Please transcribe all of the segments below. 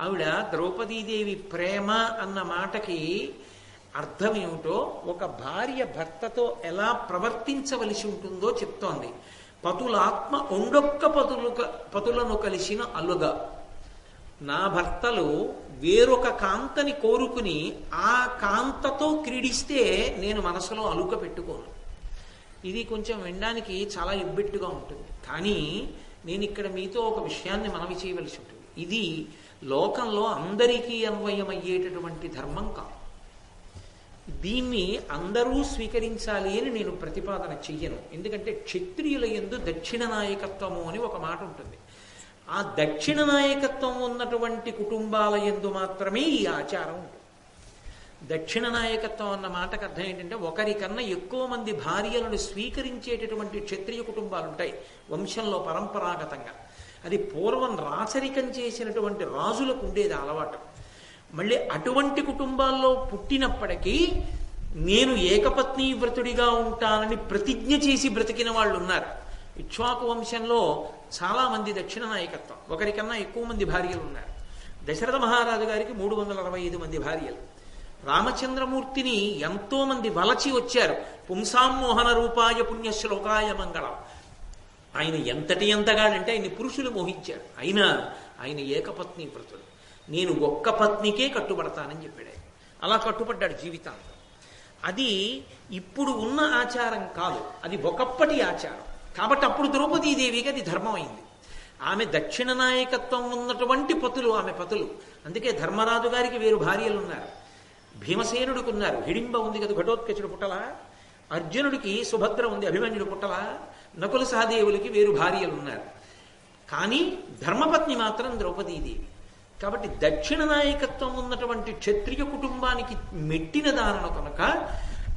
ఆవిడ ద్రౌపదీదేవి ప్రేమ అన్న మాటకి అర్థం ఏమిటో ఒక భార్య భర్తతో ఎలా ప్రవర్తించవలసి ఉంటుందో చెప్తోంది. పతులాత్మ ఒండొక్క పతులు పతులను కలిసిన అలుగ. నా భర్తలు వేరొక కాంతని కోరుకుని ఆ కాంతతో క్రీడిస్తే నేను మనసులో అలుక పెట్టుకోను. ఇది కొంచెం వినడానికి చాలా ఇబ్బెట్టుగా ఉంటుంది. కానీ నేను ఇక్కడ మీతో ఒక విషయాన్ని మనవి చేయవలసి ఉంటుంది. ఇది లోకంలో అందరికీ అన్వయమయ్యేటటువంటి ధర్మం కాదు. దీన్ని అందరూ స్వీకరించాలి అని నేను ప్రతిపాదన చెయ్యను. ఎందుకంటే క్షత్రియుల ఎందు దక్షిణ నాయకత్వము అని ఒక మాట ఉంటుంది. ఆ దక్షిణ నాయకత్వం ఉన్నటువంటి కుటుంబాల ఎందు మాత్రమే ఈ ఆచారం ఉంటుంది దక్షిణ నాయకత్వం అన్న మాటకు అర్థం ఏంటంటే ఒకరికన్నా ఎక్కువ మంది భార్యలను స్వీకరించేటటువంటి క్షత్రియ కుటుంబాలు ఉంటాయి వంశంలో పరంపరాగతంగా. అది పూర్వం రాచరికం చేసినటువంటి రాజులకు ఉండేది అలవాటు. మళ్ళీ అటువంటి కుటుంబాల్లో పుట్టినప్పటికీ నేను ఏకపత్ని వ్రతుడిగా ఉంటానని ప్రతిజ్ఞ చేసి బ్రతికిన వాళ్ళు ఉన్నారు. ఇక్ష్వాకు వంశంలో చాలా మంది దక్షిణ నాయకత్వం. ఒకరికన్నా ఎక్కువ మంది భార్యలు ఉన్నారు. దశరథ మహారాజు గారికి మూడు వందల అరవై ఐదు మంది భార్యలు. రామచంద్రమూర్తిని ఎంతో మంది వలచి వచ్చారు. పుంసామోహన రూపాయ పుణ్యశ్లోకాయ మంగళం. ఆయన ఎంతటి ఎంతగాడంటే ఆయన పురుషులు మోహించాడు. అయినా ఆయన ఏకపత్ని వ్రతుడు. నేను ఒక్క పత్నికే కట్టుబడతానని చెప్పాడు అలా కట్టుబడ్డాడు జీవితాంతం. అది ఇప్పుడు ఉన్న ఆచారం కాదు. అది ఒకప్పటి ఆచారం. కాబట్టి అప్పుడు ద్రౌపదీదేవికి అది ధర్మం అయింది ఆమె దక్షిణ నాయకత్వం ఉన్నటువంటి పతులు ఆమె పతులు. అందుకే ధర్మరాజు గారికి వేరు భార్యలు ఉన్నారు భీమసేనుడికి ఉన్నారు. హిడింబ ఉంది కదా ఘటోత్కచుడు పుట్టలా? అర్జునుడికి సుభద్ర ఉంది అభిమన్యుడు పుట్టల నకుల సహదేవులకి వేరు భార్యలు ఉన్నారు కానీ ధర్మపత్ని మాత్రం ద్రౌపదీదేవి. కాబట్టి దక్షిణ నాయకత్వం ఉన్నటువంటి క్షత్రియ కుటుంబానికి మెట్టిన దానను కనుక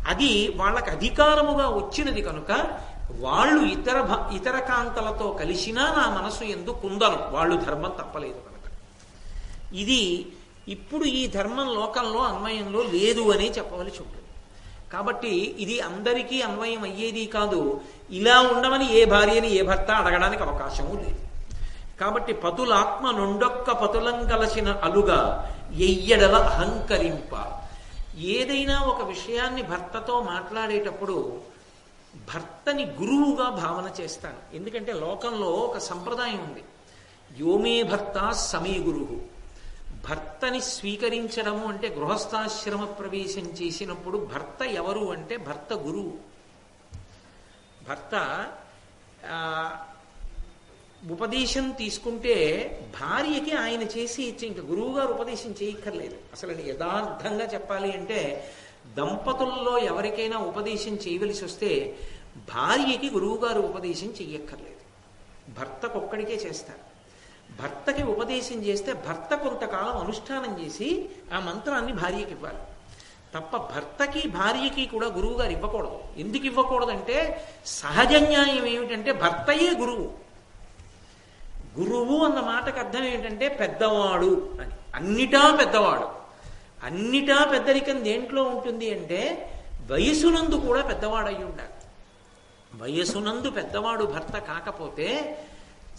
అది వాళ్ళకి అధికారముగా వచ్చినది కనుక వాళ్ళు ఇతర భ- ఇతర కాంతలతో కలిసినా నా మనసు ఎందు కుందను. వాళ్ళు ధర్మం తప్పలేదు కనుక. ఇది ఇప్పుడు ఈ ధర్మం లోకంలో అన్వయంలో లేదు అని చెప్పవలసి ఉంటుంది. కాబట్టి ఇది అందరికీ అన్వయం అయ్యేది కాదు. ఇలా ఉండమని ఏ భార్యని ఏ భర్త అడగడానికి అవకాశము లేదు. కాబట్టి పతులాత్మ నుండొక్క పతులం కలసిన అలుగా ఎయ్యడల అహంకరింప. ఏదైనా ఒక విషయాన్ని భర్తతో మాట్లాడేటప్పుడు భర్తని గురువుగా భావన చేస్తాను. ఎందుకంటే లోకంలో ఒక సంప్రదాయం ఉంది. యోమే భర్త సమీ గురువు భర్తని స్వీకరించడము అంటే గృహస్థాశ్రమ ప్రవేశం చేసినప్పుడు భర్త ఎవరు అంటే భర్త గురువు. భర్త ఉపదేశం తీసుకుంటే భార్యకి ఆయన చేసి ఇచ్చి ఇంకా గురువు గారు ఉపదేశం చేయక్కర్లేదు. అసలు యథార్థంగా చెప్పాలి అంటే దంపతుల్లో ఎవరికైనా ఉపదేశం చేయవలసి వస్తే భార్యకి గురువుగారు ఉపదేశం చెయ్యక్కర్లేదు. భర్తకొక్కడికే చేస్తారు. భర్తకి ఉపదేశం చేస్తే భర్త కొంతకాలం అనుష్ఠానం చేసి ఆ మంత్రాన్ని భార్యకి ఇవ్వాలి. తప్ప భర్తకి భార్యకి కూడా గురువు గారు ఇవ్వకూడదు. ఎందుకు ఇవ్వకూడదంటే సహజ న్యాయం ఏమిటంటే భర్తయే గురువు. గురువు అన్న మాటకు అర్థం ఏంటంటే పెద్దవాడు అని. అన్నిటా పెద్దవాడు. అన్నిటా పెద్దరికం దేంట్లో ఉంటుంది అంటే వయసునందు కూడా పెద్దవాడు ఉండాలి వయసునందు పెద్దవాడు భర్త కాకపోతే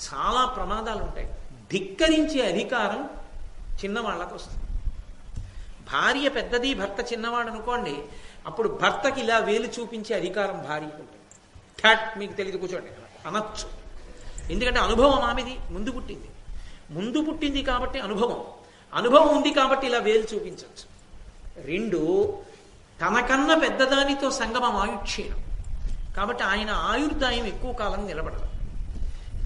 చాలా ప్రమాదాలు ఉంటాయి ధిక్కరించే అధికారం చిన్నవాళ్ళకు వస్తుంది భార్య పెద్దది భర్త చిన్నవాడు అనుకోండి అప్పుడు భర్తకి ఇలా వేలు చూపించే అధికారం భార్యకు ఉంటుంది థ్యాట్ మీకు తెలియదు కూర్చోండి. అనొచ్చు. ఎందుకంటే అనుభవం ఆమెది ముందు పుట్టింది. ముందు పుట్టింది కాబట్టి అనుభవం. అనుభవం ఉంది కాబట్టి ఇలా వేలు చూపించవచ్చు రెండు తనకన్నా పెద్దదానితో సంగమం ఆయుక్షీణం. కాబట్టి ఆయన ఆయుర్దాయం ఎక్కువ కాలం నిలబడదు.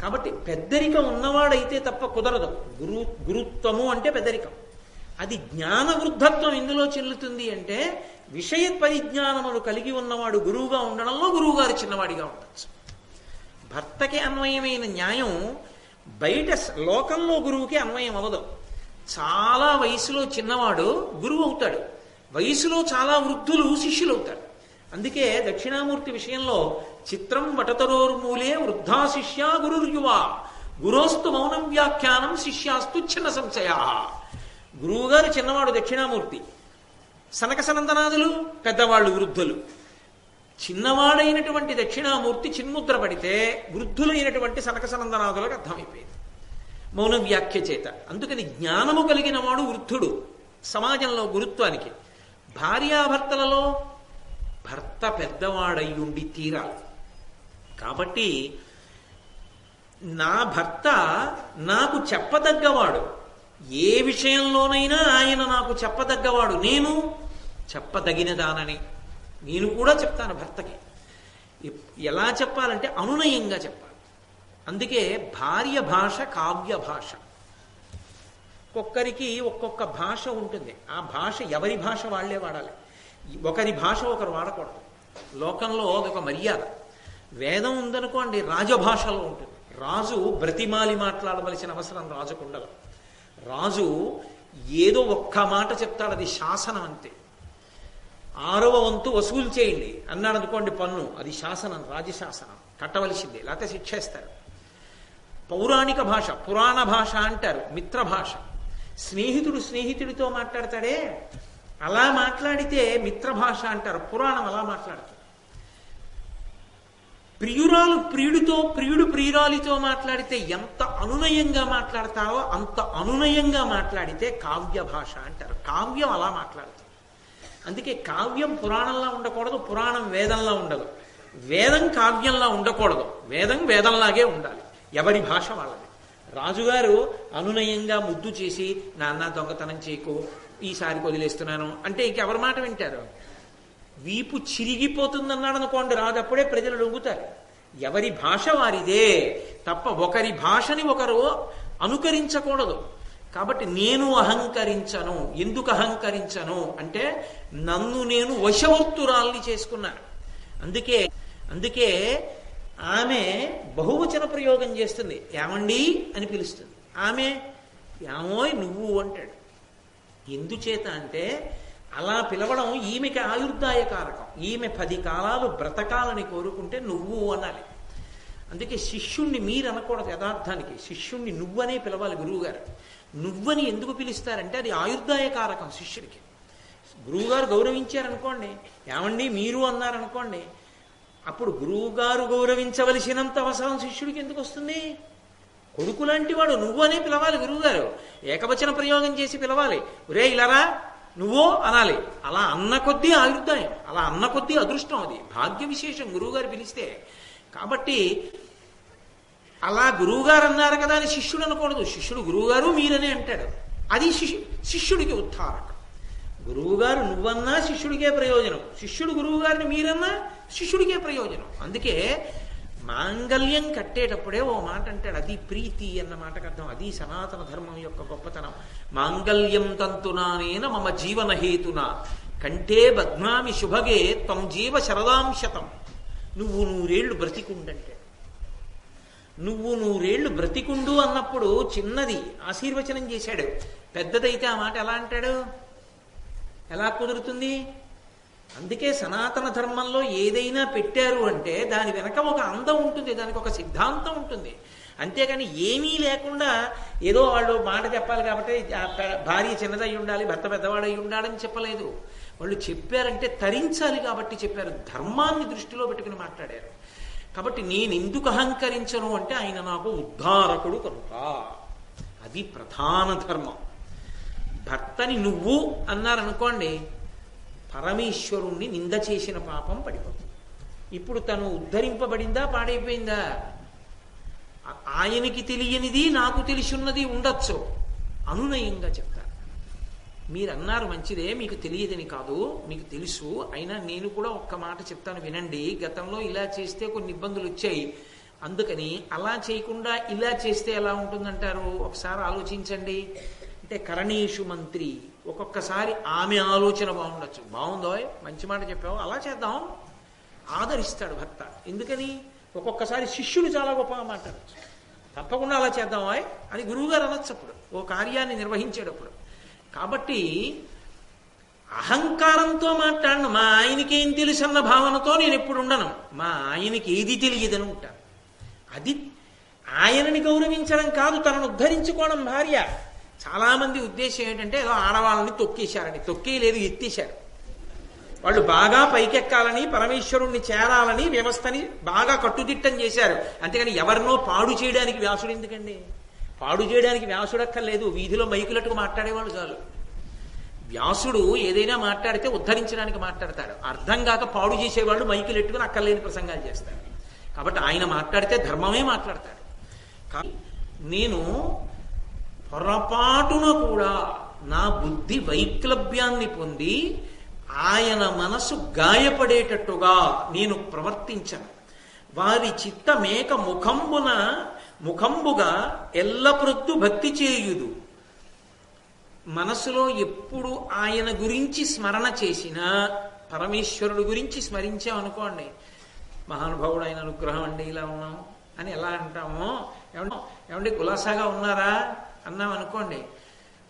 కాబట్టి పెద్దరికం ఉన్నవాడైతే తప్ప కుదరదు. గురు గురుత్వము అంటే పెద్దరికం. అది జ్ఞాన వృద్ధత్వం ఎందులో చెల్లుతుంది అంటే విషయ పరిజ్ఞానములు కలిగి ఉన్నవాడు గురువుగా ఉండడంలో గురువుగారు చిన్నవాడిగా ఉండొచ్చు. భర్తకి అన్వయమైన న్యాయం బయట లోకంలో గురువుకి అన్వయం అవ్వదు. చాలా వయసులో చిన్నవాడు గురువు అవుతాడు. వయసులో చాలా వృద్ధులు శిష్యులు అవుతారు అందుకే దక్షిణామూర్తి విషయంలో చిత్రం వటతరోర్మూలే వృద్ధా శిష్య గురుర్యువా. గురోస్తు మౌనం వ్యాఖ్యానం శిష్యాస్తు చిన్న సంశయా. గురువుగారు చిన్నవాడు దక్షిణామూర్తి. సనక సనందనాదులు పెద్దవాళ్ళు వృద్ధులు. చిన్నవాడైనటువంటి దక్షిణామూర్తి చిన్ముద్ర పడితే వృద్ధులైనటువంటి సనక సనందనాదులకు అర్థమైపోయింది. మౌన వ్యాఖ్య చేత. అందుకని జ్ఞానము కలిగిన వాడు వృద్ధుడు. సమాజంలో గురుత్వానికి. భార్యాభర్తలలో భర్త పెద్దవాడయ్యుండి తీరాలి కాబట్టి నా భర్త నాకు చెప్పదగ్గవాడు. ఏ విషయంలోనైనా ఆయన నాకు చెప్పదగ్గవాడు. నేను చెప్పదగినదానని నేను కూడా చెప్తాను భర్తకి. ఎలా చెప్పాలంటే అనునయంగా చెప్పాలి. అందుకే భార్య భాష కావ్య భాష. ఒక్కొక్కరికి ఒక్కొక్క భాష ఉంటుంది. ఆ భాష ఎవరి భాష వాళ్ళే వాడాలి. ఒకరి భాష ఒకరు వాడకూడదు. లోకంలో అదొక మర్యాద. వేదం ఉందనుకోండి రాజభాషలో ఉంటుంది. రాజు బ్రతిమాలి మాట్లాడవలసిన అవసరం రాజుకుండదు. రాజు ఏదో ఒక్క మాట చెప్తాడు అది శాసనం అంతే. ఆరవ వంతు వసూలు చేయండి. అన్నాడు అనుకోండి పన్ను అది శాసనం రాజశాసనం. కట్టవలసిందే లేకపోతే శిక్షేస్తారు పౌరాణిక భాష పురాణ భాష అంటారు మిత్ర భాష. స్నేహితుడు స్నేహితుడితో మాట్లాడతాడే అలా మాట్లాడితే మిత్ర భాష అంటారు. పురాణం అలా మాట్లాడుతుంది. ప్రియురాలు ప్రియుడితో ప్రియుడు ప్రియురాలితో మాట్లాడితే ఎంత అనునయంగా మాట్లాడతారో అంత అనునయంగా మాట్లాడితే కావ్య భాష అంటారు. కావ్యం అలా మాట్లాడుతుంది. అందుకే కావ్యం పురాణంలా ఉండకూడదు పురాణం వేదంలా ఉండదు. వేదం కావ్యంలా ఉండకూడదు. వేదం వేదంలాగే ఉండాలి. ఎవరి భాష వాళ్ళది. రాజుగారు అనునయంగా ముద్దు చేసి నాన్న దొంగతనం చేయకు ఈసారి వదిలేస్తున్నాను. అంటే ఇంకెవరి మాట వింటారు? వీపు చిరిగిపోతుందన్నాడు అనుకోండి రాదు అప్పుడే ప్రజలు లొంగుతారు ఎవరి భాష వారిదే తప్ప ఒకరి భాషని ఒకరు అనుకరించకూడదు. కాబట్టి నేను అహంకరించను. ఎందుకు అహంకరించను? అంటే నన్ను నేను వశవత్తురాల్ని చేసుకున్నాను అందుకే అందుకే ఆమె బహువచన ప్రయోగం చేస్తుంది. ఏమండి? అని పిలుస్తుంది. ఆమె ఏమోయ్ నువ్వు అంటాడు. ఎందుచేత అంటే అలా పిలవడం ఈమెకి ఆయుర్దాయ కారకం. ఈమె పది కాలాలు బ్రతకాలని కోరుకుంటే నువ్వు అనాలి. అందుకే శిష్యుణ్ణి మీరు అనకూడదు యథార్థానికి. శిష్యుణ్ణి నువ్వనే పిలవాలి గురువుగారు. నువ్వని ఎందుకు పిలుస్తారంటే అది ఆయుర్దాయ కారకం శిష్యుడికి. గురువుగారు గౌరవించారనుకోండి ఏమండి మీరు అన్నారనుకోండి అప్పుడు గురువుగారు గౌరవించవలసినంత అవసరం శిష్యుడికి ఎందుకు వస్తుంది? కొడుకు లాంటి వాడు నువ్వు అనే పిలవాలి గురువుగారు. ఏకవచన ప్రయోగం చేసి పిలవాలి. ఒరే ఇలారా నువ్వు అనాలి. అలా అన్న కొద్దీ ఆయుర్దాయం అలా అన్న కొద్దీ అదృష్టం అది. భాగ్య విశేషం గురువుగారు పిలిస్తే. కాబట్టి అలా గురువుగారు అన్నారు కదా అని శిష్యుడు అనకూడదు. శిష్యుడు గురువుగారు మీరనే అంటాడు. అది శిష్యు శిష్యుడికి ఉత్థారకం గురువుగారు నువ్వన్నా శిష్యుడికే ప్రయోజనం. శిష్యుడు గురువుగారిని మీరన్నా శిష్యుడికే ప్రయోజనం. అందుకే మాంగల్యం కట్టేటప్పుడే ఓ మాట అంటాడు. అది ప్రీతి అన్న మాటకు అర్థం. అది సనాతన ధర్మం యొక్క గొప్పతనం. మాంగల్యం తంతునానేన మమ జీవన హేతున. కంటే బద్నామి శుభగే త్వం జీవ శరదాంశతం. నువ్వు నూరేళ్ళు బ్రతికుండంటే. నువ్వు నూరేళ్ళు బ్రతికుండు అన్నప్పుడు చిన్నది ఆశీర్వచనం చేశాడు. పెద్దదైతే ఆ మాట ఎలా అంటాడు? ఎలా కుదురుతుంది? అందుకే సనాతన ధర్మంలో ఏదైనా పెట్టారు అంటే దాని వెనక ఒక అందం ఉంటుంది దానికి ఒక సిద్ధాంతం ఉంటుంది. అంతేగాని ఏమీ లేకుండా ఏదో వాళ్ళు మాట చెప్పాలి కాబట్టి భార్య చిన్నదై ఉండాలి భర్త పెద్దవాడై ఉండాలని చెప్పలేదు. వాళ్ళు చెప్పారంటే తరించాలి కాబట్టి చెప్పారు ధర్మాన్ని దృష్టిలో పెట్టుకుని మాట్లాడారు. కాబట్టి నేను ఎందుకు అహంకరించను అంటే ఆయన నాకు ఉద్ధారకుడు కనుక. అది ప్రధాన ధర్మం. భర్తని నువ్వు అన్నారనుకోండి పరమేశ్వరుణ్ణి నింద చేసిన పాపం పడిపోతుంది. ఇప్పుడు తను ఉద్ధరింపబడిందా పాడైపోయిందా? ఆయనకి తెలియనిది నాకు తెలిసున్నది ఉండొచ్చు. అనునయంగా చెప్తారు. మీరు అన్నారు మంచిదే మీకు తెలియదని కాదు మీకు తెలుసు అయినా నేను కూడా ఒక్క మాట చెప్తాను వినండి. గతంలో ఇలా చేస్తే కొన్ని ఇబ్బందులు వచ్చాయి. అందుకని అలా చేయకుండా ఇలా చేస్తే ఎలా ఉంటుందంటారు? ఒకసారి ఆలోచించండి. అంటే కరణేషు మంత్రి ఒక్కొక్కసారి ఆమె ఆలోచన బాగుండొచ్చు. బాగుందో? మంచి మాట చెప్పావు. అలా చేద్దాం. ఆదరిస్తాడు భర్త. ఎందుకని? ఒక్కొక్కసారి శిష్యులు చాలా గొప్పగా మాట్లాడచ్చు తప్పకుండా అలా చేద్దామా అని గురువుగారు అనొచ్చు అప్పుడు. ఓ కార్యాన్ని నిర్వహించేటప్పుడు. కాబట్టి అహంకారంతో మాట్లాడను. మా ఆయనకి ఏం తెలుసు అన్న భావనతో నేను ఎప్పుడు ఉండను. మా ఆయనకి ఏది తెలియదని ఉంటాను. అది ఆయనని గౌరవించడం కాదు తనను ఉద్ధరించుకోవడం భార్య. చాలామంది ఉద్దేశం ఏంటంటే ఏదో ఆడవాళ్ళని తొక్కేశారని. తొక్కేయలేదు ఎత్తేశారు. వాళ్ళు బాగా పైకెక్కాలని పరమేశ్వరుణ్ణి చేరాలని వ్యవస్థని బాగా కట్టుదిట్టం చేశారు. అంతేగాని ఎవరినో పాడు చేయడానికి వ్యాసుడు ఎందుకండి? పాడు చేయడానికి వ్యాసుడక్కర్లేదు వీధిలో మైకులట్టుకు మాట్లాడేవాళ్ళు చాలు. వ్యాసుడు ఏదైనా మాట్లాడితే ఉద్ధరించడానికి మాట్లాడతాడు. అర్థం కాక పాడు చేసేవాళ్ళు మైకులు ఎట్టుకుని అక్కర్లేని ప్రసంగాలు చేస్తారు. కాబట్టి ఆయన మాట్లాడితే ధర్మమే మాట్లాడతాడు. నేను పొరపాటున కూడా నా బుద్ధి వైక్లభ్యాన్ని పొంది ఆయన మనసు గాయపడేటట్టుగా నేను ప్రవర్తించను. వారి చిత్తమేక ముఖంబున ముఖంబుగా ఎల్లప్రొద్దు భక్తి చేయుదు. మనసులో ఎప్పుడు ఆయన గురించి స్మరణ చేసినా పరమేశ్వరుడు గురించి స్మరించామనుకోండి మహానుభావుడు ఆయన అనుగ్రహం అండి ఇలా ఉన్నాం అని ఎలా అంటామో ఏమంటే ఏమంటే కులాసాగా ఉన్నారా? అన్నాం అనుకోండి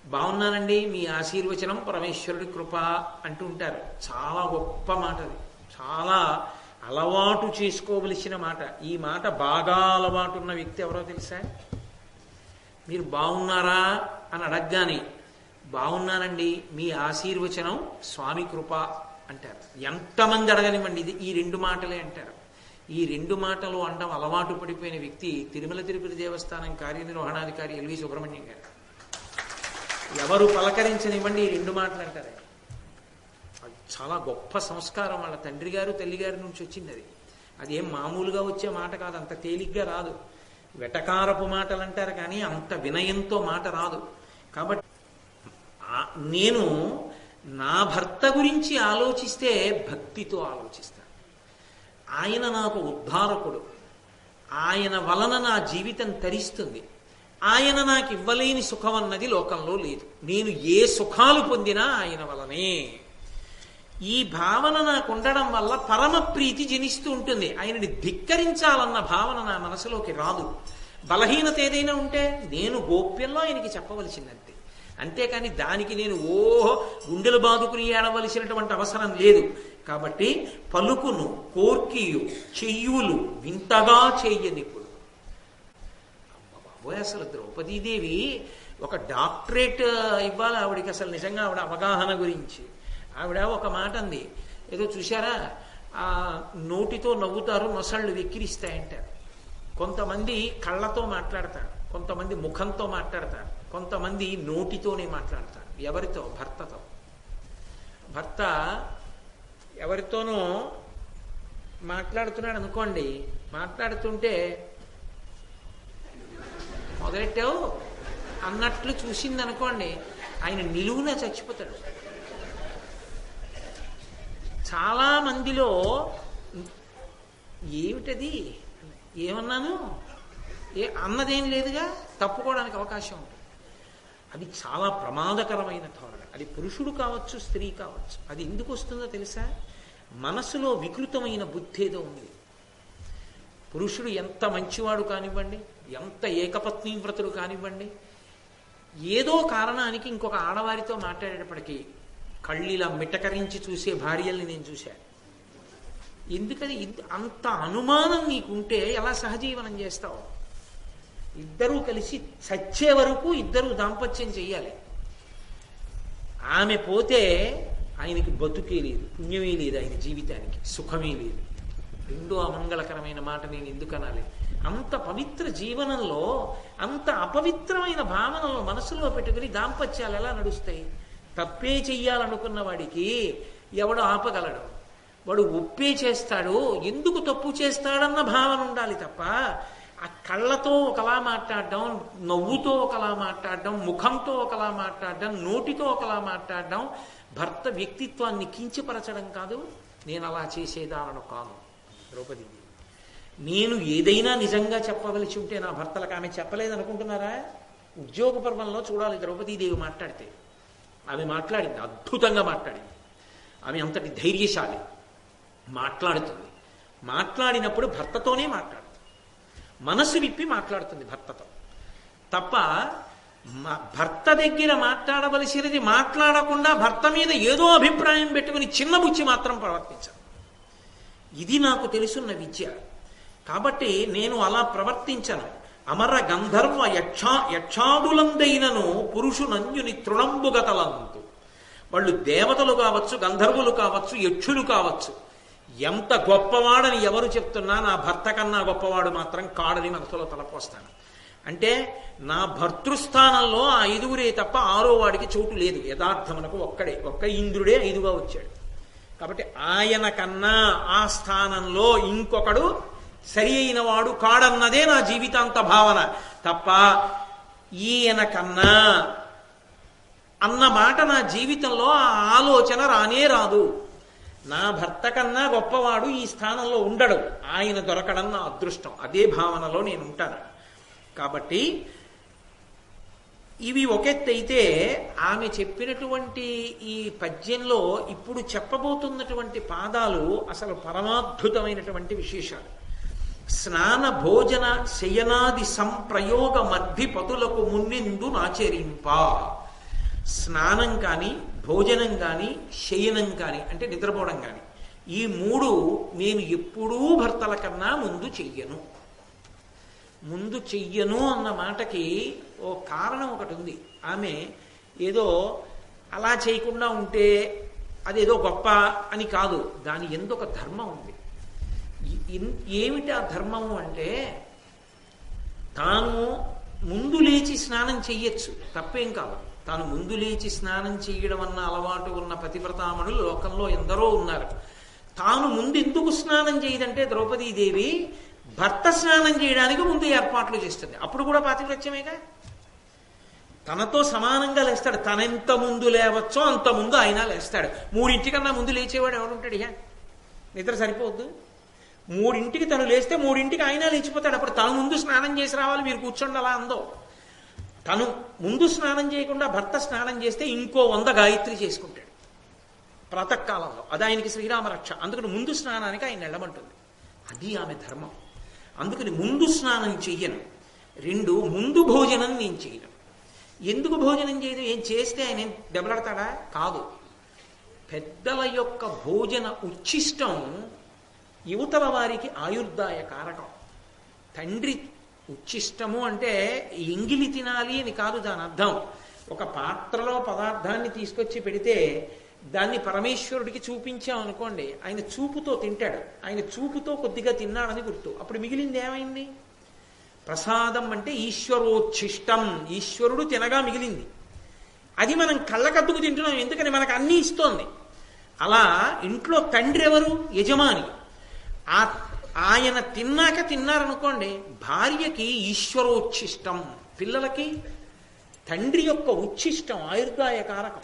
బాగున్నానండి మీ ఆశీర్వచనం పరమేశ్వరుడి కృప అంటూ ఉంటారు. చాలా గొప్ప మాట అది. చాలా అలవాటు చేసుకోవలసిన మాట. ఈ మాట బాగా అలవాటు ఉన్న వ్యక్తి ఎవరో తెలుసా? మీరు బాగున్నారా అని అడగగానే బాగున్నానండి మీ ఆశీర్వచనం స్వామి కృప అంటారు. ఎంతమంది అడగనివ్వండి ఇది ఈ రెండు మాటలే అంటారు. ఈ రెండు మాటలు అనడం అలవాటు పడిపోయిన వ్యక్తి తిరుమల తిరుపతి దేవస్థానం కార్యనిర్వహణాధికారి ఎల్వి సుబ్రహ్మణ్యం గారు. ఎవరు పలకరించనివ్వండి ఈ రెండు మాటలు అంటారు. అది చాలా గొప్ప సంస్కారం వాళ్ళ తండ్రి గారు తల్లి గారి నుంచి వచ్చింది అది. అది ఏం మామూలుగా వచ్చే మాట కాదు అంత తేలిగ్గా రాదు. వెటకారపు మాటలు అంటారు కానీ అంత వినయంతో మాట రాదు. కాబట్టి నేను నా భర్త గురించి ఆలోచిస్తే భక్తితో ఆలోచిస్తాను ఆయన నాకు ఉద్ధారకుడు. ఆయన వలన నా జీవితం తరిస్తుంది. ఆయన నాకు ఇవ్వలేని సుఖం అన్నది లోకంలో లేదు. నేను ఏ సుఖాలు పొందినా ఆయన వలనే. ఈ భావన నాకు ఉండడం వల్ల పరమ ప్రీతి జనిస్తూ ఉంటుంది. ఆయనని ధిక్కరించాలన్న భావన నా మనసులోకి రాదు. బలహీనత ఏదైనా ఉంటే నేను గోప్యంలో ఆయనకి చెప్పవలసిందంతే అంతేకాని దానికి నేను ఓహో గుండెలు బాదుకుని ఏడవలసినటువంటి అవసరం లేదు. కాబట్టి పలుకును కోర్కియు చెయ్యులు వింతగా చెయ్యనిప్పుడు బాబోయ్ అసలు ద్రౌపదీదేవి ఒక డాక్టరేట్ ఇవ్వాలి ఆవిడికి? అసలు నిజంగా ఆవిడ అవగాహన గురించి. ఆవిడ ఒక మాట అంది. ఏదో చూసారా ఆ నోటితో నవ్వుతారు నొసళ్ళు వెక్కిరిస్తాయంటారు. కొంతమంది కళ్ళతో మాట్లాడతారు కొంతమంది ముఖంతో మాట్లాడతారు కొంతమంది నోటితోనే మాట్లాడతారు. ఎవరితో? భర్తతో. భర్త ఎవరితోనో మాట్లాడుతున్నాడు అనుకోండి మాట్లాడుతుంటే మొదలెట్టావు? అన్నట్లు చూసింది అనుకోండి ఆయన నిలువున చచ్చిపోతాడు. చాలా మందిలో ఏమిటది? ఏమన్నాను? ఏ అన్నదేం లేదుగా తప్పుకోవడానికి అవకాశం ఉంటుంది. అది చాలా ప్రమాదకరమైన ధోరణి. అది పురుషుడు కావచ్చు స్త్రీ కావచ్చు. అది ఎందుకు వస్తుందో తెలుసా? మనసులో వికృతమైన బుద్ధి ఏదో ఉంది. పురుషుడు ఎంత మంచివాడు కానివ్వండి ఎంత ఏకపత్నివ్రతుడు కానివ్వండి ఏదో కారణానికి ఇంకొక ఆడవారితో మాట్లాడేటప్పటికీ కళ్ళిలా మిటకరించి చూసే భార్యల్ని నేను చూశాను ఎందుకని అంత అనుమానం నీకుంటే ఎలా సహజీవనం చేస్తావు? ఇద్దరూ కలిసి చచ్చే వరకు ఇద్దరూ దాంపత్యం చెయ్యాలి. ఆమె పోతే ఆయనకి బతుకే లేదు పుణ్యమే లేదు ఆయన జీవితానికి సుఖమే లేదు. రెండో అమంగళకరమైన మాట నేను ఎందుకు అనాలి? అంత పవిత్ర జీవనంలో అంత అపవిత్రమైన భావనలు మనసులో పెట్టుకుని దాంపత్యాలు ఎలా నడుస్తాయి? తప్పే చెయ్యాలనుకున్న వాడికి ఎవడు ఆపగలడు? వాడు ఒప్పే చేస్తాడు ఎందుకు తప్పు చేస్తాడన్న భావన ఉండాలి తప్ప ఆ కళ్ళతో ఒకలా మాట్లాడడం నవ్వుతో ఒకలా మాట్లాడడం ముఖంతో ఒకలా మాట్లాడడం నోటితో ఒకలా మాట్లాడడం భర్త వ్యక్తిత్వాన్ని కించపరచడం కాదు నేను అలా చేసేదానను కాను ద్రౌపది నేను ఏదైనా నిజంగా చెప్పవలసి ఉంటే నా భర్తలకు ఆమె చెప్పలేదు అనుకుంటున్నారా? ఉద్యోగ పర్వంలో చూడాలి ద్రౌపదీదేవి మాట్లాడితే. ఆమె మాట్లాడింది అద్భుతంగా మాట్లాడింది. ఆమె అంతటి ధైర్యశాలి. మాట్లాడుతుంది. మాట్లాడినప్పుడు భర్తతోనే మాట్లాడుతుంది మనసు విప్పి మాట్లాడుతుంది భర్తతో. తప్ప మ- భర్త దగ్గర మాట్లాడవలసినది మాట్లాడకుండా భర్త మీద ఏదో అభిప్రాయం పెట్టుకుని చిన్న బుచ్చి మాత్రం ప్రవర్తించదు ఇది నాకు తెలుసున్న విద్య. కాబట్టి నేను అలా ప్రవర్తించను. అమర గంధర్వ యక్షా యక్షాదులందైనను పురుషునంజుని తృణంబుగతలందు. వాళ్ళు దేవతలు కావచ్చు గంధర్వులు కావచ్చు యక్షులు కావచ్చు. ఎంత గొప్పవాడని ఎవరు చెప్తున్నా నా భర్త కన్నా గొప్పవాడు మాత్రం కాడని మనసులో తలపోస్తాను అంటే నా భర్తృస్థానంలో ఆ ఐదుగురే తప్ప ఆరో వాడికి చోటు లేదు. యథార్థమునకు ఒక్కడే ఒక్క ఇంద్రుడే ఐదుగా వచ్చాడు. కాబట్టి ఆయన కన్నా ఆ స్థానంలో ఇంకొకడు సరి అయిన వాడు కాడన్నదే నా జీవితాంత భావన. తప్ప ఈయన కన్నా అన్న మాట నా జీవితంలో ఆ ఆలోచన రానే రాదు. నా భర్త కన్నా గొప్పవాడు ఈ స్థానంలో ఉండడు. ఆయన దొరకడం నా అదృష్టం. అదే భావనలో నేను ఉంటాను. కాబట్టి ఇవి ఒకెత్తైతే ఆమె చెప్పినటువంటి ఈ పద్యంలో ఇప్పుడు చెప్పబోతున్నటువంటి పాదాలు అసలు పరమాద్భుతమైనటువంటి విశేషాలు. స్నాన భోజన శయనాది సంప్రయోగ మధ్య పతులకు మున్నిందు నాచరింప. స్నానం కానీ భోజనం కానీ శయనం కానీ అంటే నిద్రపోవడం కానీ ఈ మూడు నేను ఎప్పుడూ భర్తల కన్నా ముందు చెయ్యను. ముందు చెయ్యను అన్న మాటకి ఓ కారణం ఒకటి ఉంది. ఆమె ఏదో అలా చేయకుండా ఉంటే అదేదో గొప్ప అని కాదు. దాని ఎందుకు ధర్మం ఉంది? ఏమిటి ఆ ధర్మము అంటే తాను ముందు లేచి స్నానం చెయ్యొచ్చు. తప్పేం కాదు. తాను ముందు లేచి స్నానం చేయడం అన్న అలవాటు ఉన్న పతివ్రతామణులు లోకంలో ఎందరో ఉన్నారు. తాను ముందు ఎందుకు స్నానం చేయదంటే ద్రౌపదీదేవి భర్త స్నానం చేయడానికి ముందు ఏర్పాట్లు చేస్తుంది. అప్పుడు కూడా పాతివ్రత్యమేగా? తనతో సమానంగా లేస్తాడు. తనెంత ముందు లేవచ్చో అంత ముందు ఆయన లేస్తాడు. మూడింటికన్నా ముందు లేచేవాడు ఎవడుంటాడు ఇక నిద్ర సరిపోద్దు. మూడింటికి తను లేస్తే మూడింటికి ఆయన లేచిపోతాడు. అప్పుడు తను ముందు స్నానం చేసి రావాలి. మీరు కూర్చోండి అలా అందో. తను ముందు స్నానం చేయకుండా భర్త స్నానం చేస్తే ఇంకో వంద గాయత్రి చేసుకుంటాడు. ప్రాతకాలంలో అది ఆయనకి శ్రీరామ రక్ష. అందుకని ముందు స్నానానికి ఆయన వెళ్ళమంటుంది. అది ఆమె ధర్మం. అందుకని ముందు స్నానం చెయ్యను. రెండు ముందు భోజనం నేను చేయను ఎందుకు భోజనం చేయదు ఏం చేస్తే ఆయన ఏం దెబ్బలాడతాడా? కాదు. పెద్దల యొక్క భోజన ఉచ్ఛిష్టం యువతల వారికి ఆయుర్దాయ కారకం. తండ్రి ఉచ్ఛిష్టము అంటే ఎంగిలి తినాలి అని కాదు దాని అర్థం. ఒక పాత్రలో పదార్థాన్ని తీసుకొచ్చి పెడితే దాన్ని పరమేశ్వరుడికి చూపించాం అనుకోండి ఆయన చూపుతో తింటాడు. ఆయన చూపుతో కొద్దిగా తిన్నాడని గుర్తు. అప్పుడు మిగిలింది ఏమైంది? ప్రసాదం అంటే ఈశ్వరోచ్ఛిష్టం ఈశ్వరుడు తినగా మిగిలింది. అది మనం కళ్ళకద్దుకు తింటున్నాం ఎందుకని మనకు అన్నీ ఇస్తోంది. అలా ఇంట్లో తండ్రి ఎవరు? యజమాని. ఆ ఆయన తిన్నాక తిన్నారనుకోండి భార్యకి ఈశ్వరోచ్ఛిష్టం పిల్లలకి తండ్రి యొక్క ఉచ్ఛిష్టం ఆయుర్దాయ కారకం.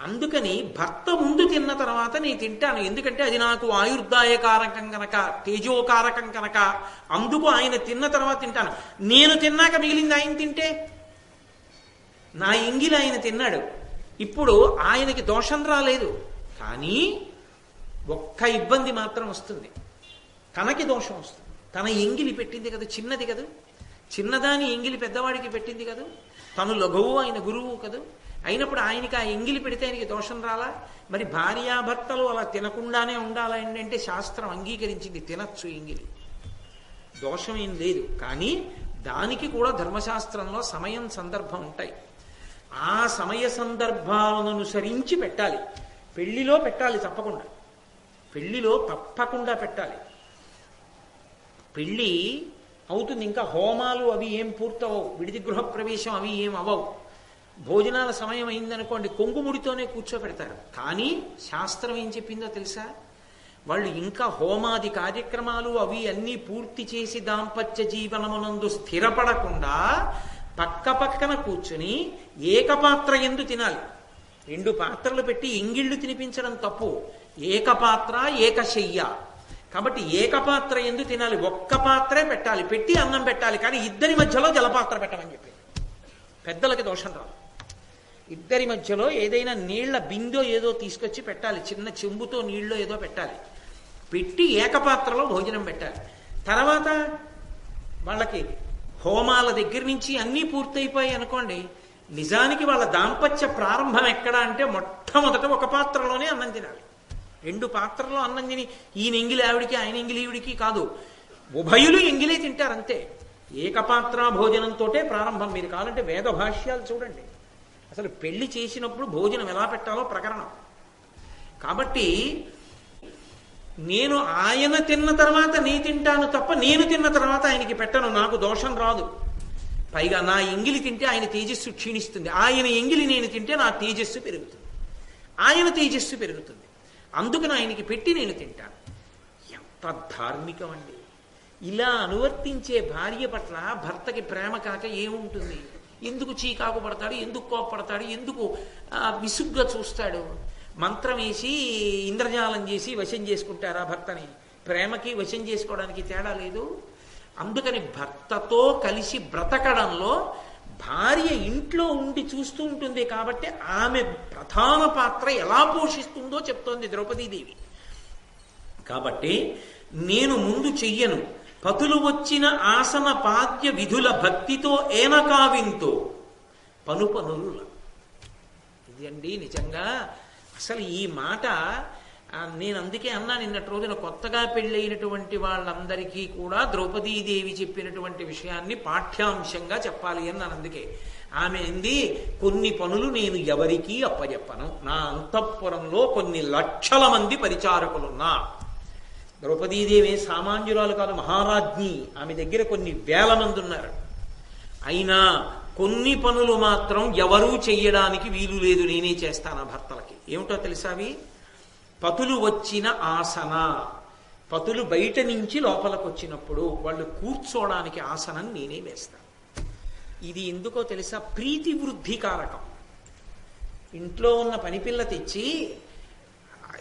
అందుకని భర్త ముందు తిన్న తర్వాత నేను తింటాను. ఎందుకంటే అది నాకు ఆయుర్దాయ కారకం కనుక తేజోకారకం కనుక అందుకు ఆయన తిన్న తర్వాత తింటాను. నేను తిన్నాక మిగిలింది ఆయన తింటే? నా ఎంగిలి ఆయన తిన్నాడు. ఇప్పుడు ఆయనకి దోషం రాలేదు. కానీ ఒక్క ఇబ్బంది మాత్రం వస్తుంది. తనకి దోషం వస్తుంది. తన ఎంగిలి పెట్టింది కదా చిన్నది కదా. చిన్నదాని ఎంగిలి పెద్దవాడికి పెట్టింది కదా. తను లఘువు ఆయన గురువు కదా. అయినప్పుడు ఆయనకి ఆ ఎంగిలి పెడితే ఆయనకి దోషం రాలా? మరి భార్యాభర్తలు అలా తినకుండానే ఉండాలండి అంటే శాస్త్రం అంగీకరించింది తినచ్చు ఎంగిలి. దోషం ఏం లేదు. కానీ దానికి కూడా ధర్మశాస్త్రంలో సమయం సందర్భం ఉంటాయి. ఆ సమయ సందర్భాలను అనుసరించి పెట్టాలి. పెళ్ళిలో పెట్టాలి తప్పకుండా. పెళ్ళిలో తప్పకుండా పెట్టాలి. పెళ్ళి అవుతుంది ఇంకా హోమాలు అవి ఏం పూర్తవవు. విడిది గృహ ప్రవేశం అవి ఏం అవవు. భోజనాల సమయం అయిందనుకోండి కొంగుముడితోనే కూర్చోబెడతారు కానీ శాస్త్రం ఏం చెప్పిందో తెలుసా? వాళ్ళు ఇంకా హోమాది కార్యక్రమాలు అవి అన్నీ పూర్తి చేసి దాంపత్య జీవనమునందు స్థిరపడకుండా పక్క పక్కన కూర్చుని ఏకపాత్ర ఎందు తినాలి. రెండు పాత్రలు పెట్టి ఎంగిళ్ళు తినిపించడం తప్పు. ఏకపాత్ర ఏకశయ్య. కాబట్టి ఏకపాత్ర ఎందు తినాలి ఒక్క పాత్రే పెట్టాలి పెట్టి అన్నం పెట్టాలి కానీ ఇద్దరి మధ్యలో జలపాత్ర పెట్టమని చెప్పి. పెద్దలకి దోషం రాదు. ఇద్దరి మధ్యలో ఏదైనా నీళ్ళ బిందో ఏదో తీసుకొచ్చి పెట్టాలి చిన్న చెంబుతో నీళ్ళో ఏదో పెట్టాలి. పెట్టి ఏకపాత్రలో భోజనం పెట్టాలి. తర్వాత వాళ్ళకి హోమాల దగ్గర నుంచి అన్నీ పూర్తయిపోయాయి అనుకోండి నిజానికి వాళ్ళ దాంపత్య ప్రారంభం ఎక్కడ అంటే మొట్టమొదట ఒక పాత్రలోనే అన్నం తినాలి. రెండు పాత్రలో అన్నం తిని ఈయన ఎంగిలి ఆవిడికి ఆయన ఎంగిలి ఈవిడికి కాదు. ఉభయులు ఎంగిలే తింటారు అంతే. ఏకపాత్ర భోజనంతోటే ప్రారంభం. మీరు కావాలంటే వేద భాష్యాలు చూడండి. అసలు పెళ్ళి చేసినప్పుడు భోజనం ఎలా పెట్టాలో ప్రకరణం. కాబట్టి నేను ఆయన తిన్న తర్వాత నీ తింటాను తప్ప నేను తిన్న తర్వాత ఆయనకి పెట్టను. నాకు దోషం రాదు. పైగా నా ఎంగిలి తింటే ఆయన తేజస్సు క్షీణిస్తుంది. ఆయన ఎంగిలి నేను తింటే నా తేజస్సు పెరుగుతుంది. ఆయన తేజస్సు పెరుగుతుంది. అందుకని ఆయనకి పెట్టి నేను తింటాను. ఎంత ధార్మికం అండి ఇలా అనువర్తించే భార్య పట్ల భర్తకి ప్రేమ కాక ఏముంటుంది? ఎందుకు చీకాకు పడతాడు? ఎందుకు కోపడతాడు ఎందుకు విసుగ్గా చూస్తాడు? మంత్రం వేసి ఇంద్రజాలం చేసి వశం చేసుకుంటారా భర్తని? ప్రేమకి వశం చేసుకోవడానికి తేడా లేదు. అందుకని భర్తతో కలిసి బ్రతకడంలో భార్య ఇంట్లో ఉండి చూస్తూ ఉంటుంది కాబట్టి ఆమె ప్రధాన పాత్ర ఎలా పోషిస్తుందో చెప్తోంది ద్రౌపదీదేవి. కాబట్టి నేను ముందు చెయ్యను. పతులు వచ్చిన ఆసన పాద్య విధుల భక్తితో ఏనకావింతో. పను పనులు. ఇది అండి నిజంగా అసలు ఈ మాట నేను అందుకే అన్నా నిన్నటి రోజున కొత్తగా పెళ్ళైనటువంటి వాళ్ళందరికీ కూడా ద్రౌపదీదేవి చెప్పినటువంటి విషయాన్ని పాఠ్యాంశంగా చెప్పాలి అని నన్ను అందుకే. ఆమె అంది కొన్ని పనులు నేను ఎవరికీ అప్పచెప్పను నా అంతఃపురంలో కొన్ని లక్షల మంది పరిచారకులున్నా. ద్రౌపదీదేవి సామాన్యురాలు కాదు మహారాజ్ఞి. ఆమె దగ్గర కొన్ని వేల మంది ఉన్నారు. అయినా కొన్ని పనులు మాత్రం ఎవరూ చెయ్యడానికి వీలు లేదు నేనే చేస్తాను భర్తలకి. ఏమిటో తెలుసావి పతులు వచ్చిన ఆసన. పతులు బయట నుంచి లోపలికి వచ్చినప్పుడు వాళ్ళు కూర్చోడానికి ఆసనం నేనే వేస్తాను ఇది ఎందుకో తెలుసా? ప్రీతి వృద్ధి కారకం. ఇంట్లో ఉన్న పనిపిల్ల తెచ్చి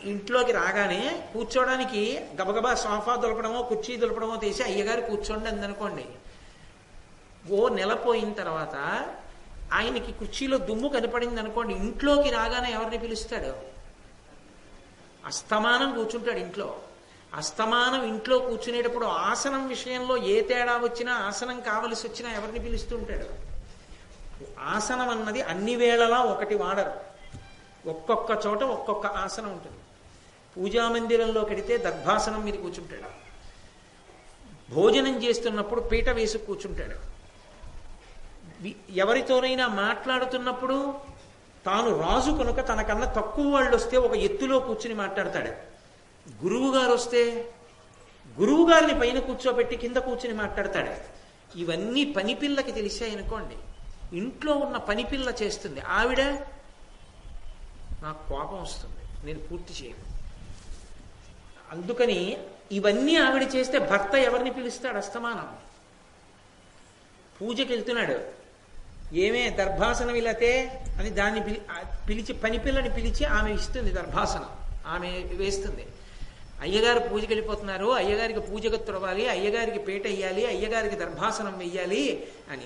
ఇంట్లోకి రాగానే కూర్చోడానికి గబగబా సోఫా దులపడమో కుర్చీ దులపడమో తీసి అయ్యగారు కూర్చోండి అందనుకోండి. ఓ నెల పోయిన తర్వాత ఆయనకి కుర్చీలో దుమ్ము కనపడింది అనుకోండి ఇంట్లోకి రాగానే ఎవరిని పిలుస్తాడు? అస్తమానం కూర్చుంటాడు ఇంట్లో. అస్తమానం ఇంట్లో కూర్చునేటప్పుడు ఆసనం విషయంలో ఏ తేడా వచ్చినా ఆసనం కావలసి వచ్చినా ఎవరిని పిలుస్తుంటాడు ఆసనం అన్నది అన్ని వేళలా ఒకటి వాడరు. ఒక్కొక్క చోట ఒక్కొక్క ఆసనం ఉంటుంది. పూజా మందిరంలో కడితే దర్భాసనం మీద కూర్చుంటాడు. భోజనం చేస్తున్నప్పుడు పీట వేసి కూర్చుంటాడు. ఎవరితోనైనా మాట్లాడుతున్నప్పుడు తాను రాజు కనుక తనకన్నా తక్కువ వాళ్ళు వస్తే ఒక ఎత్తులో కూర్చుని మాట్లాడతాడు. గురువు గారు వస్తే గురువు గారిని పైన కూర్చోబెట్టి కింద కూర్చుని మాట్లాడతాడు. ఇవన్నీ పనిపిల్లకి తెలిసాయనుకోండి ఇంట్లో ఉన్న పనిపిల్ల చేస్తుంది. ఆవిడ నాకు కోపం వస్తుంది. నేను పూర్తి చేయను. అందుకని ఇవన్నీ ఆవిడ చేస్తే భర్త ఎవరిని పిలుస్తాడు? అస్తమానం. పూజకి వెళ్తున్నాడు ఏమే దర్భాసనం ఇలాతే అని దాన్ని పిలి పిలిచి పని పిల్లని పిలిచి ఆమె ఇస్తుంది దర్భాసనం. ఆమె వేస్తుంది. అయ్యగారు పూజకి వెళ్ళిపోతున్నారు. అయ్యగారికి పూజకు తుడవాలి అయ్యగారికి పీట వేయాలి. అయ్యగారికి దర్భాసనం వెయ్యాలి అని.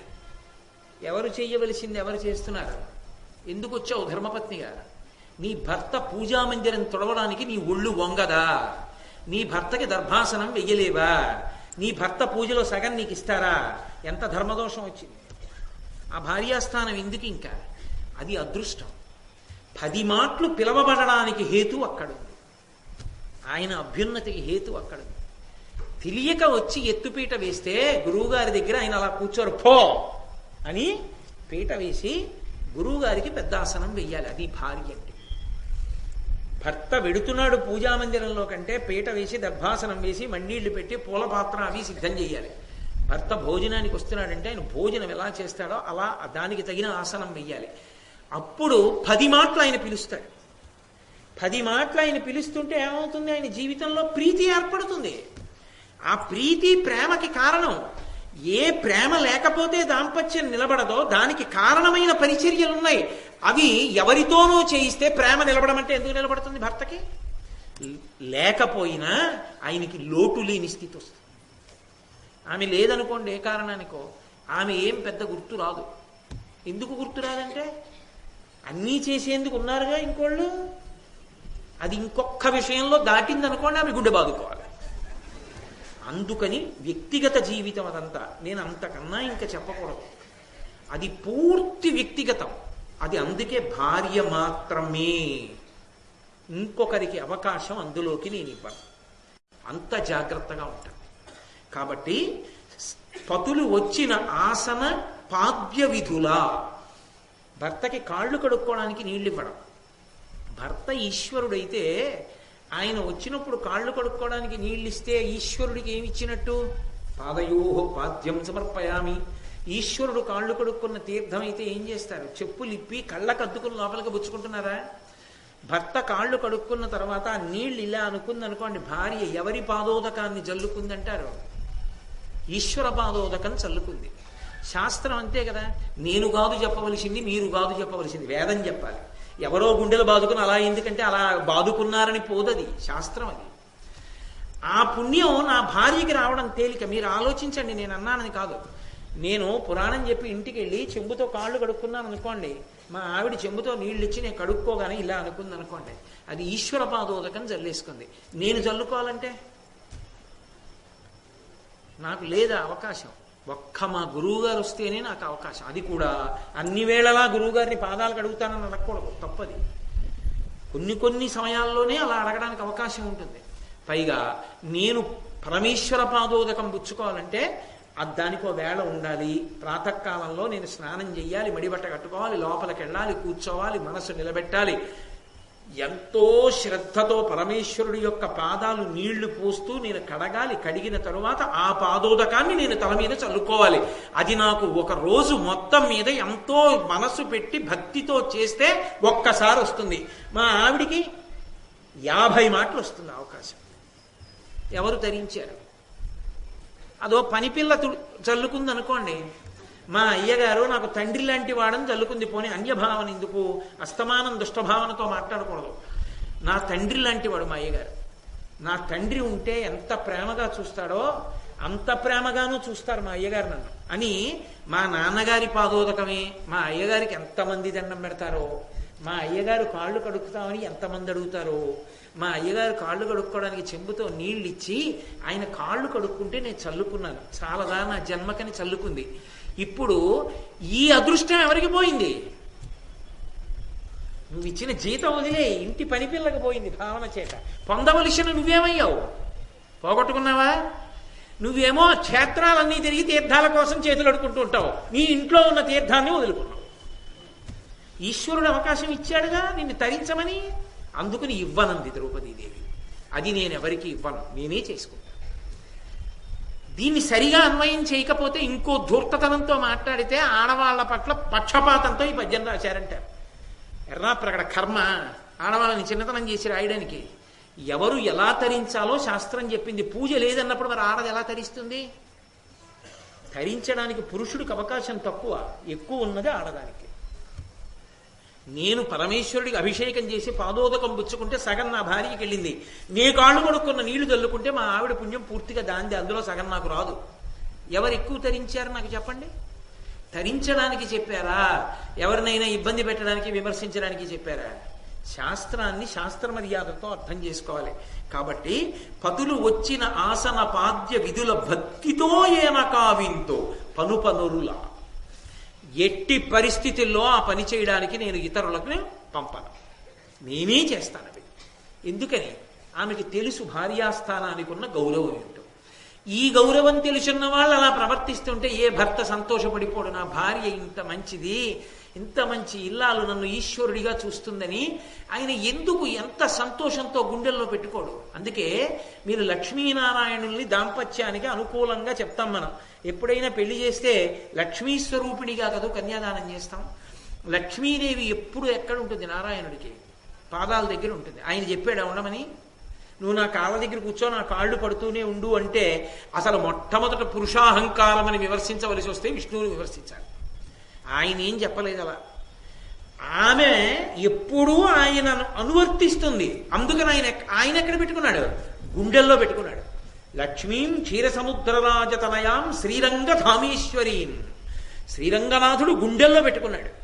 ఎవరు చేయవలసింది ఎవరు చేస్తున్నారు? ఎందుకు వచ్చావు ధర్మపత్నిగా నీ భర్త పూజా మందిరం తొడవడానికి నీ ఒళ్ళు వంగదా? నీ భర్తకి దర్భాసనం వెయ్యలేవా? నీ భర్త పూజలో సగం నీకు ఇస్తారా ఎంత ధర్మదోషం వచ్చింది? ఆ భార్యాస్థానం ఎందుకు ఇంకా? అది అదృష్టం. పది మాటలు పిలవబడడానికి హేతు అక్కడుంది. ఆయన అభ్యున్నతికి హేతు అక్కడుంది. తెలియక వచ్చి ఎత్తుపీట వేస్తే గురువుగారి దగ్గర ఆయన అలా కూర్చోరు పో! అని పీట వేసి గురువుగారికి పెద్ద ఆసనం వెయ్యాలి. అది భార్య అంటే. భర్త వెడుతున్నాడు పూజా మందిరంలో కంటే పీట వేసి దర్భాసనం వేసి మండీళ్ళు పెట్టి పూల పాత్ర అవి సిద్ధం చేయాలి. భర్త భోజనానికి వస్తున్నాడంటే ఆయన భోజనం ఎలా చేస్తాడో అలా దానికి తగిన ఆసనం వెయ్యాలి. అప్పుడు పది మాటలు ఆయన పిలుస్తాడు. పది మాటలు ఆయన పిలుస్తుంటే ఏమవుతుంది? ఆయన జీవితంలో ప్రీతి ఏర్పడుతుంది. ఆ ప్రీతి ప్రేమకి కారణం ఏ ప్రేమ లేకపోతే దాంపత్యం నిలబడదో దానికి కారణమైన పరిచర్యలు ఉన్నాయి. అవి ఎవరితోనూ చేయిస్తే ప్రేమ నిలబడమంటే ఎందుకు నిలబడుతుంది భర్తకి? లేకపోయినా ఆయనకి లోటు లేని స్థితి వస్తుంది. ఆమె లేదనుకోండి ఏ కారణానికో ఆమె ఏం పెద్ద గుర్తు రాదు. ఎందుకు గుర్తు రాదంటే అన్నీ చేసేందుకు ఉన్నారుగా ఇంకోళ్ళు? అది ఇంకొక విషయంలో దాటిందనుకోండి ఆమె గుండె బాదుకోవాలి. అందుకని వ్యక్తిగత జీవితం అదంతా నేను అంతకన్నా ఇంకా చెప్పకూడదు. అది పూర్తి వ్యక్తిగతం. అది అందుకే భార్య మాత్రమే. ఇంకొకరికి అవకాశం అందులోకి నేను ఇవ్వను. అంత జాగ్రత్తగా ఉంటాను. కాబట్టి పతులు వచ్చిన ఆసన పాద్య విధుల భర్తకి కాళ్ళు కడుక్కోవడానికి నీళ్ళు ఇవ్వడం భర్త ఈశ్వరుడైతే ఆయన వచ్చినప్పుడు కాళ్ళు కడుక్కోవడానికి నీళ్ళు ఇస్తే ఈశ్వరుడికి ఏమి ఇచ్చినట్టు పాదయోహో పాద్యం సమర్పయామి. ఈశ్వరుడు కాళ్ళు కడుక్కున్న తీర్థం అయితే ఏం చేస్తారు? చెప్పులు ఇప్పి కళ్ళకు అద్దుకుని లోపలికి పుచ్చుకుంటున్నారా? భర్త కాళ్ళు కడుక్కున్న తర్వాత నీళ్ళు ఇలా అనుకుంది అనుకోండి భార్య ఎవరి పాదోదకాన్ని జల్లుకుందంటారు? ఈశ్వర పాదోదకం చల్లుకుంది. శాస్త్రం అంతే కదా నేను కాదు చెప్పవలసింది మీరు కాదు చెప్పవలసింది వేదం చెప్పాలి. ఎవరో గుండెలు బాదుకుని అలా ఎందుకంటే అలా బాదుకున్నారని పోదది శాస్త్రం అది. ఆ పుణ్యం నా భార్యకి రావడం తేలిక మీరు ఆలోచించండి నేను అన్నానని కాదు. నేను పురాణం చెప్పి ఇంటికి వెళ్ళి చెంబుతో కాళ్ళు కడుక్కున్నాను అనుకోండి మా ఆవిడ చెంబుతో నీళ్ళు ఇచ్చి నేను కడుక్కోగానే ఇలా అనుకుంది అనుకోండి అది ఈశ్వర పాదోదకం జల్లేసుకుంది. నేను జల్లుకోవాలంటే? నాకు లేదా అవకాశం. ఒక్క మా గురువు గారు వస్తేనే నాకు అవకాశం. అది కూడా అన్ని వేళలా గురువు గారిని పాదాలు కడుగుతానని అనకూడదు తప్పది. కొన్ని కొన్ని సమయాల్లోనే అలా అడగడానికి అవకాశం ఉంటుంది. పైగా నేను పరమేశ్వర పాదోదకం పుచ్చుకోవాలంటే అది దానికో వేళ ఉండాలి. ప్రాతకాలంలో నేను స్నానం చేయాలి మడిబట్ట కట్టుకోవాలి లోపలికి వెళ్ళాలి కూర్చోవాలి మనసు నిలబెట్టాలి. ఎంతో శ్రద్ధతో పరమేశ్వరుడి యొక్క పాదాలు నీళ్ళు పోస్తూ నేను కడగాలి కడిగిన తరువాత ఆ పాదోదకాన్ని నేను తల మీద చల్లుకోవాలి. అది నాకు ఒక రోజు మొత్తం మీద ఎంతో మనసు పెట్టి భక్తితో చేస్తే ఒక్కసారి వస్తుంది. మా ఆవిడికి యాభై మాటలు వస్తుంది అవకాశం. ఎవరు ధరించారు? అదో పనిపిల్ల చల్లుకుంది అనుకోండి మా అయ్యగారు నాకు తండ్రి లాంటి వాడని చల్లుకుంది. పోనీ అన్యభావన ఎందుకు? అస్తమానం దుష్టభావనతో మాట్లాడకూడదు. నా తండ్రి లాంటి వాడు మా అయ్యగారు. నా తండ్రి ఉంటే ఎంత ప్రేమగా చూస్తాడో అంత ప్రేమగానూ చూస్తారు మా అయ్యగారు నన్ను. అని మా నాన్నగారి పాదోదకమే. మా అయ్యగారికి ఎంతమంది దండం పెడతారో? మా అయ్యగారు కాళ్ళు కడుక్కుతామని ఎంతమంది అడుగుతారో? మా అయ్యగారు కాళ్ళు కడుక్కోవడానికి చెంబుతో నీళ్ళు ఇచ్చి ఆయన కాళ్ళు కడుక్కుంటే నేను చల్లుకున్నాను. చాలాదా నా జన్మకని చల్లుకుంది. ఇప్పుడు ఈ అదృష్టం ఎవరికి పోయింది? నువ్వు ఇచ్చిన జీతం వదిలే ఇంటి పని పిల్లకి పోయింది భావన చేత. పొందవలసిన నువ్వేమయ్యావు? పోగొట్టుకున్నావా? నువ్వేమో క్షేత్రాలన్నీ తిరిగి తీర్థాల కోసం చేతులు అడుకుంటూ ఉంటావు. నీ ఇంట్లో ఉన్న తీర్థాన్ని వదులుకున్నావు. ఈశ్వరుడు అవకాశం ఇచ్చాడుగా నిన్ను తరించమని. అందుకుని ఇవ్వనంది ద్రౌపదీదేవి. అది నేను ఎవరికి ఇవ్వను నేనే చేసుకుంటాను దీన్ని సరిగా అన్వయం చేయకపోతే ఇంకో ధూర్తతనంతో మాట్లాడితే ఆడవాళ్ళ పట్ల పక్షపాతంతో ఈ పద్యం రాశారంటారు ఎర్రా ప్రకట కర్మ ఆడవాళ్ళని చిన్నతనం చేసి రాయడానికి. ఎవరు ఎలా తరించాలో శాస్త్రం చెప్పింది. పూజ లేదన్నప్పుడు మరి ఆడది ఎలా తరిస్తుంది? ధరించడానికి పురుషుడికి అవకాశం తక్కువ. ఎక్కువ ఉన్నది ఆడదానికి. నేను పరమేశ్వరుడికి అభిషేకం చేసి పాదోదకం పుచ్చుకుంటే సగం నా భార్యకి వెళ్ళింది. నీ కాళ్ళు కొడుకున్న నీళ్ళు చల్లుకుంటే మా ఆవిడ పుణ్యం పూర్తిగా దాంది అందులో సగం నాకు రాదు. ఎవరు ఎక్కువ తరించారు నాకు చెప్పండి? తరించడానికి చెప్పారా? ఎవరినైనా ఇబ్బంది పెట్టడానికి విమర్శించడానికి చెప్పారా? శాస్త్రాన్ని శాస్త్ర మర్యాదతో అర్థం చేసుకోవాలి. కాబట్టి పతులు వచ్చిన ఆసన పాద్య విధుల భక్తితో ఏన కావింతో పను పనురులా. ఎట్టి పరిస్థితుల్లో ఆ పని చేయడానికి నేను ఇతరులకు పంపను. నేనే చేస్తాను అవి ఎందుకని? ఆమెకి తెలుసు భార్యాస్థానానికి ఉన్న గౌరవం ఏంటో. ఈ గౌరవం తెలుసున్న వాళ్ళు అలా ప్రవర్తిస్తుంటే ఏ భర్త సంతోషపడిపోడు? నా భార్య ఇంత మంచిది. ఇంత మంచి ఇల్లాలు నన్ను ఈశ్వరుడిగా చూస్తుందని ఆయన ఎందుకు ఎంత సంతోషంతో గుండెల్లో పెట్టుకోడు? అందుకే మీరు లక్ష్మీనారాయణుల్ని దాంపత్యానికి అనుకూలంగా చెప్తాం మనం. ఎప్పుడైనా పెళ్ళి చేస్తే లక్ష్మీ స్వరూపిణిగా కదా కన్యాదానం చేస్తాం. లక్ష్మీదేవి ఎప్పుడు ఎక్కడ ఉంటుంది? నారాయణుడికి. పాదాల దగ్గర ఉంటుంది. ఆయన చెప్పాడు ఉండమని? నువ్వు నా కాళ్ళ దగ్గర కూర్చో నా కాళ్ళు పడుతూనే ఉండు అంటే అసలు మొట్టమొదట పురుషాహంకారం అని విమర్శించవలసి వస్తే విష్ణువుని విమర్శించాలి. ఆయన ఏం చెప్పలేదు అలా. ఆమె ఎప్పుడూ ఆయనను అనువర్తిస్తుంది. అందుకని ఆయన ఆయన ఎక్కడ పెట్టుకున్నాడు? గుండెల్లో పెట్టుకున్నాడు. లక్ష్మీం శ్రీరంగ శ్రీరంగధామేశ్వరీం. శ్రీరంగనాథుడు గుండెల్లో పెట్టుకున్నాడు.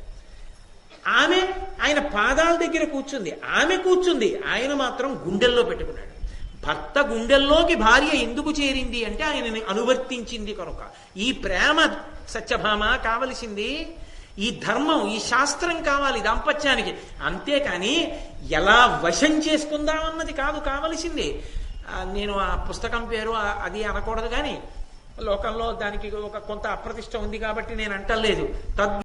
ఆమె ఆయన పాదాల దగ్గర కూర్చుంది. ఆమె కూర్చుంది. ఆయన మాత్రం గుండెల్లో పెట్టుకున్నాడు. భర్త గుండెల్లోకి భార్య ఎందుకు చేరింది అంటే ఆయనని అనువర్తించింది కనుక. ఈ ప్రేమ సత్యభామ కావలసింది. ఈ ధర్మం ఈ శాస్త్రం కావాలి దాంపత్యానికి. అంతేకాని ఎలా వశం చేసుకుందామన్నది కాదు కావలసింది. నేను ఆ పుస్తకం పేరు అది అనకూడదు కానీ లోకంలో దానికి ఒక కొంత అప్రతిష్ట ఉంది కాబట్టి నేను అంటలేదు. తద్